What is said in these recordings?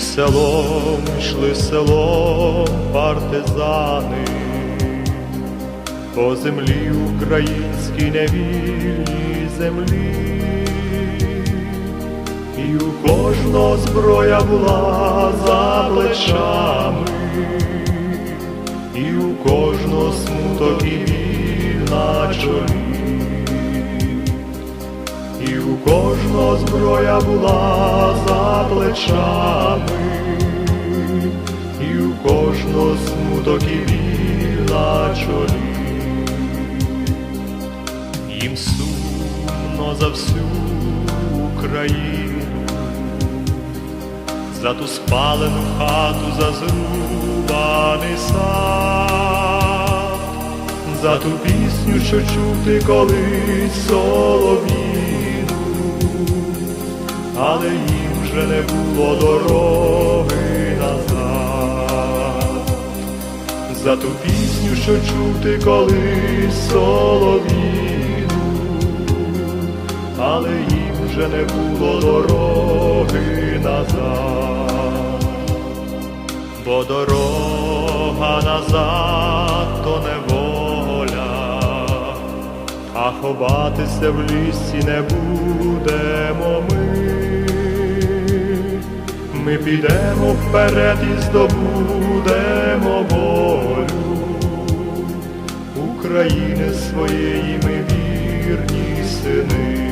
селом, йшли селом партизани, по землі українській невільній землі, і у кожного зброя була за плечами, і у кожного смуток і біль на чолі. І у кожного зброя була за плечами, і у кожного смуток і біль чолі. Їм сумно за всю Україну, за ту спалену хату, за зрубаний сад, за ту пісню, що чути колись солов'їну, але вже не було дороги назад, за ту пісню, що чути колись солов'їну, але їм вже не було дороги назад. Бо дорога назад то неволя, а ховатися в лісі не будемо Ми підемо вперед і здобудемо волю України своєї ми вірні сини.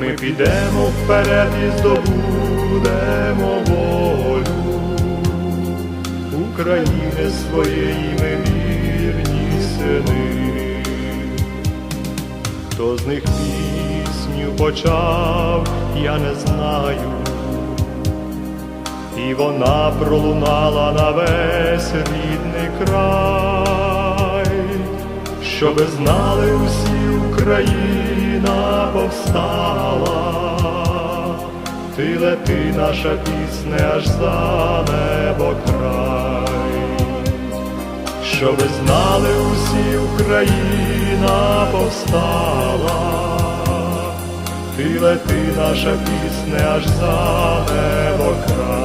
Ми підемо вперед і здобудемо волю України своєї ми вірні сини. Хто з них пісню почав, я не знаю, і вона пролунала на весь рідний край, щоби знали усі Україна повстала, ти лети, наша пісня аж за небо край, щоби знали усі Україна повстала, ти лети, наша пісня аж за небо край.